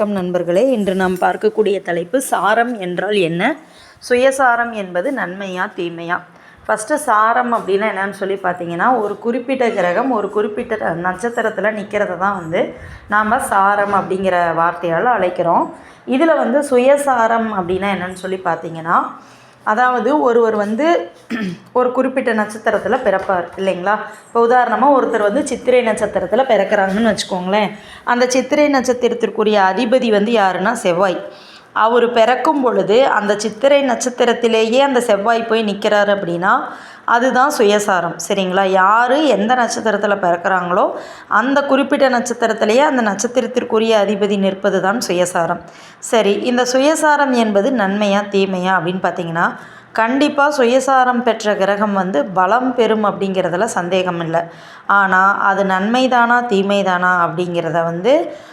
வணக்கம் நண்பர்களே. இன்று நாம் பார்க்கக்கூடிய தலைப்பு சாரம் என்றால் என்ன? சுயசாரம் என்பது நன்மையா தீமையா? ஃபஸ்ட்டு சாரம் அப்படின்னா என்னன்னு சொல்லி பார்த்தீங்கன்னா ஒரு குறிப்பிட்ட கிரகம் ஒரு குறிப்பிட்ட நட்சத்திரத்தில் நிற்கிறத தான் வந்து நாம் சாரம் அப்படிங்கிற வார்த்தையால் அழைக்கிறோம். இதில் வந்து சுயசாரம் அப்படின்னா என்னன்னு சொல்லி பார்த்தீங்கன்னா அதாவது ஒருவர் வந்து ஒரு குறிப்பிட்ட நட்சத்திரத்தில் பிறப்பார் இல்லைங்களா? இப்போ உதாரணமாக ஒருத்தர் வந்து சித்திரை நட்சத்திரத்தில் பிறக்கிறாங்கன்னு வச்சுக்கோங்களேன். அந்த சித்திரை நட்சத்திரத்திற்குரிய அதிபதி வந்து யாருன்னா செவ்வாய். அவர் பிறக்கும் பொழுது அந்த சித்திரை நட்சத்திரத்திலேயே அந்த செவ்வாய் போய் நிற்கிறாரு அப்படின்னா அதுதான் சுயசாரம். சரிங்களா? யார் எந்த நட்சத்திரத்தில் பிறக்கிறாங்களோ அந்த குறிப்பிட்ட நட்சத்திரத்திலேயே அந்த நட்சத்திரத்திற்குரிய அதிபதி நிற்பது தான் சுயசாரம். சரி இந்த சுயசாரம் என்பது நன்மையா தீமையா அப்படின்னு பார்த்தீங்கன்னா கண்டிப்பாக சுயசாரம் பெற்ற கிரகம் வந்து பலம் பெறும் அப்படிங்கிறதுல சந்தேகம் இல்லை. ஆனால் அது நன்மைதானா தீமைதானா அப்படிங்கிறத வந்து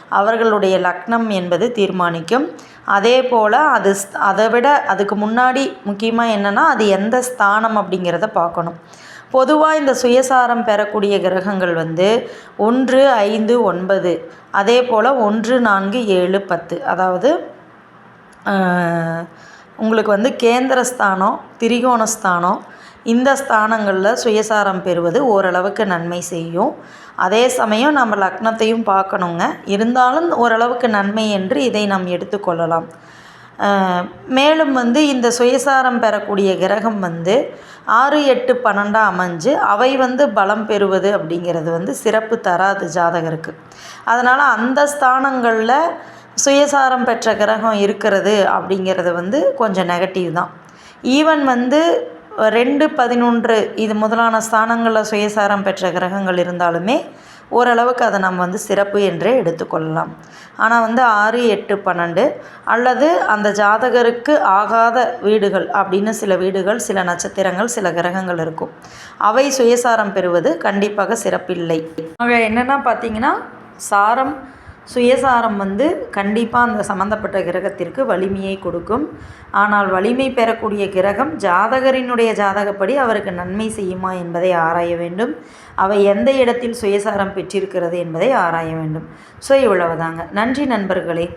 அவர்களுடைய லக்னம் என்பது தீர்மானிக்கும். அதே போல் அது ஸ்- அதை விட அதுக்கு முன்னாடி முக்கியமாக என்னென்னா அது எந்த ஸ்தானம் அப்படிங்கிறத பார்க்கணும். பொதுவாக இந்த சுயசாரம் பெறக்கூடிய கிரகங்கள் வந்து ஒன்று ஐந்து ஒன்பது அதே போல் ஒன்று நான்கு ஏழு பத்து அதாவது உங்களுக்கு வந்து கேந்திரஸ்தானம் திரிகோணஸ்தானம் இந்த ஸ்தானங்களில் சுயசாரம் பெறுவது ஓரளவுக்கு நன்மை செய்யும். அதே சமயம் நம்ம லக்னத்தையும் பார்க்கணுங்க. இருந்தாலும் ஓரளவுக்கு நன்மை என்று இதை நாம் எடுத்துக்கொள்ளலாம் மேலும் வந்து இந்த சுயசாரம் பெறக்கூடிய கிரகம் வந்து ஆறு எட்டு பன்னெண்டாக அமைஞ்சு அவை வந்து பலம் பெறுவது அப்படிங்கிறது வந்து சிறப்பு தராது ஜாதகருக்கு. அதனால் அந்த ஸ்தானங்களில் சுயசாரம் பெற்ற கிரகம் இருக்கிறது அப்படிங்கிறது வந்து கொஞ்சம் நெகட்டிவ் தான். ஈவன் வந்து ரெண்டு பதினொன்று இது முதலான ஸ்தானங்களில் சுயசாரம் பெற்ற கிரகங்கள் இருந்தாலுமே ஓரளவுக்கு அதை நம்ம வந்து சிறப்பு என்றே எடுத்துக்கொள்ளலாம். ஆனால் வந்து ஆறு எட்டு பன்னெண்டு அல்லது அந்த ஜாதகருக்கு ஆகாத வீடுகள் அப்படின்னு சில வீடுகள் சில நட்சத்திரங்கள் சில கிரகங்கள் இருக்கும். அவை சுயசாரம் பெறுவது கண்டிப்பாக சிறப்பில்லை. ஆக என்னென்னா பார்த்தீங்கன்னா சாரம் சுயசாரம் வந்து கண்டிப்பாக அந்த சம்மந்தப்பட்ட கிரகத்திற்கு வலிமையை கொடுக்கும். ஆனால் வலிமை பெறக்கூடிய கிரகம் ஜாதகரினுடைய ஜாதகப்படி அவருக்கு நன்மை செய்யுமா என்பதை ஆராய வேண்டும். அவை எந்த இடத்தில் சுயசாரம் பெற்றிருக்கிறது என்பதை ஆராய வேண்டும். ஸோ இவ்வளவுதாங்க. நன்றி நண்பர்களே.